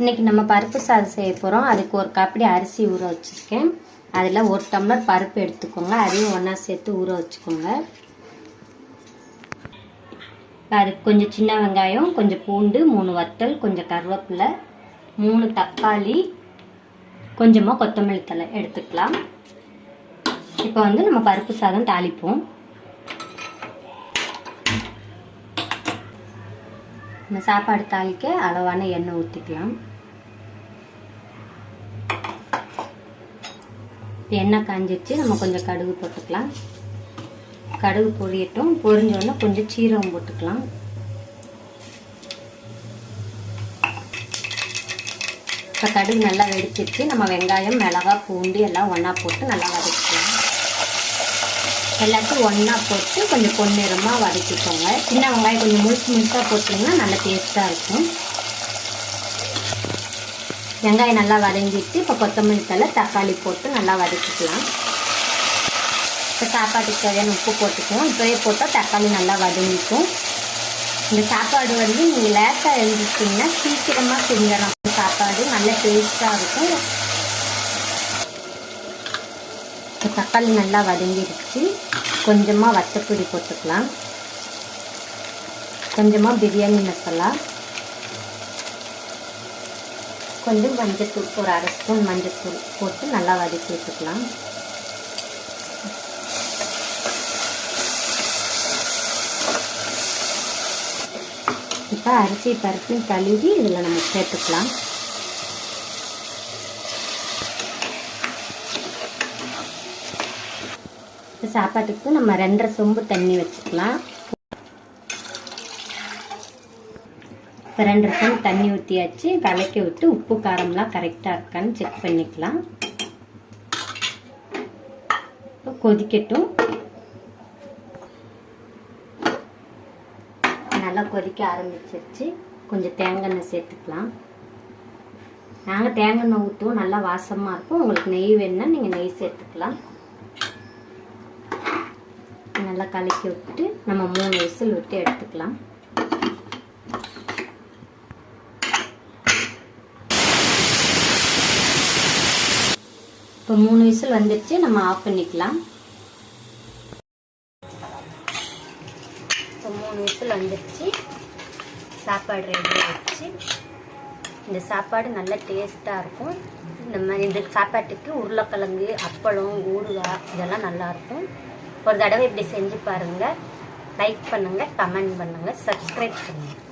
இன்னைக்கு நம்ம பருப்பு சாதம் செய்ய போகிறோம் அதுக்கு ஒரு காப்படி அரிசி ஊற வச்சுருக்கேன். அதில் ஒரு டம்ளர் பருப்பு எடுத்துக்கோங்க. அதையும் ஒன்றா சேர்த்து ஊற வச்சுக்கோங்க. அதுக்கு கொஞ்சம் சின்ன வெங்காயம் கொஞ்சம் பூண்டு மூணு வத்தல் கொஞ்சம் கருவேப்பிலை மூணு தக்காளி கொஞ்சமாக கொத்தமல்லி தழை எடுத்துக்கலாம். இப்போ வந்து நம்ம பருப்பு சாதம் தாளிப்போம். நம்ம சாப்பாடு தாளிக்க அளவான எண்ணெய் ஊற்றிக்கலாம் எண்ணெய் காஞ்சிச்சு நம்ம கொஞ்சம் கடுகு போட்டுக்கலாம். கடுகு பொரியட்டும். பொரிஞ்சோடனே கொஞ்சம் சீரகம் போட்டுக்கலாம். இப்போ கடுகு நல்லா வெடிச்சிருச்சு. நம்ம வெங்காயம் மிளகா பூண்டு எல்லாம் ஒன்றா போட்டு நல்லா வதக்கிக்கலாம். எல்லாத்தையும் ஒன்றா போட்டு கொஞ்சம் பொன்னிறமாக வதக்கிக்கோங்க. சின்ன வெங்காயம் கொஞ்சம் முழுசு முழுசாக போட்டிங்கன்னா நல்லா டேஸ்ட்டாக இருக்கும். வெங்காயம் நல்லா வதங்கிட்டு இப்போ கொத்தமல்லி தலை தக்காளி போட்டு நல்லா வதக்கிக்கலாம். இப்போ சாப்பாட்டுக்கு தேவையான உப்பு போட்டுக்குவோம். இப்போயே போட்டால் தக்காளி நல்லா வதங்கிக்கும். இந்த சாப்பாடு வந்து நீங்கள் லேட்டாக எழுதிட்டிங்கன்னா சீக்கிரமாக செஞ்சிடலாம். சாப்பாடு நல்ல டேஸ்ட்டாக இருக்கும். இப்போ தக்காளி நல்லா வதங்கிடுச்சு கொஞ்சமாக வத்தப்பொடி போட்டுக்கலாம். கொஞ்சமாக பிரியாணி மசாலா. கொஞ்சம் மஞ்சத்தூள் ஒரு அரை ஸ்பூன் மஞ்சத்தூள் போட்டு நல்லா வதக்கி விட்டுக்கலாம். இப்போ அரிசி பருப்பையும் கழுவி இதில் நம்ம சேர்த்துக்கலாம். இப்போ சாப்பாட்டுக்கு நம்ம ரெண்டரை சொம்பு தண்ணி வச்சுக்கலாம். இப்போ ரெண்டு சொம்பு தண்ணி ஊற்றியாச்சு கலக்கி விட்டு உப்பு காரம்லாம் கரெக்டாக இருக்கான்னு செக் பண்ணிக்கலாம். கொதிக்கட்டும். நல்லா கொதிக்க ஆரம்பிச்சிருச்சு. கொஞ்சம் தேங்காய் எண்ணெய் சேர்த்துக்கலாம். நாங்கள் தேங்காய் எண்ணெய் ஊற்றுவோம் நல்லா வாசமாக இருக்கும். உங்களுக்கு நெய் வேணுன்னா நீங்கள் நெய் சேர்த்துக்கலாம். நல்லா கலக்கி விட்டு நம்ம மூணு விசில் விட்டு எடுத்துக்கலாம். இப்போ மூணு விசில் வந்துடுச்சு நம்ம ஆஃப் பண்ணிக்கலாம். இப்போ மூணு விசில் வந்துடுச்சு சாப்பாடு ரெடியாக வச்சு இந்த சாப்பாடு நல்ல டேஸ்ட்டாக இருக்கும். நம்ம இந்த சாப்பாட்டுக்கு உருளைக்கிழங்கு அப்பளம் ஊறுகாய் இதெல்லாம் நல்லாயிருக்கும் ஒரு தடவை இப்படி செஞ்சு பாருங்கள் லைக் பண்ணுங்கள் கமெண்ட் பண்ணுங்கள் சப்ஸ்கிரைப் பண்ணுங்கள்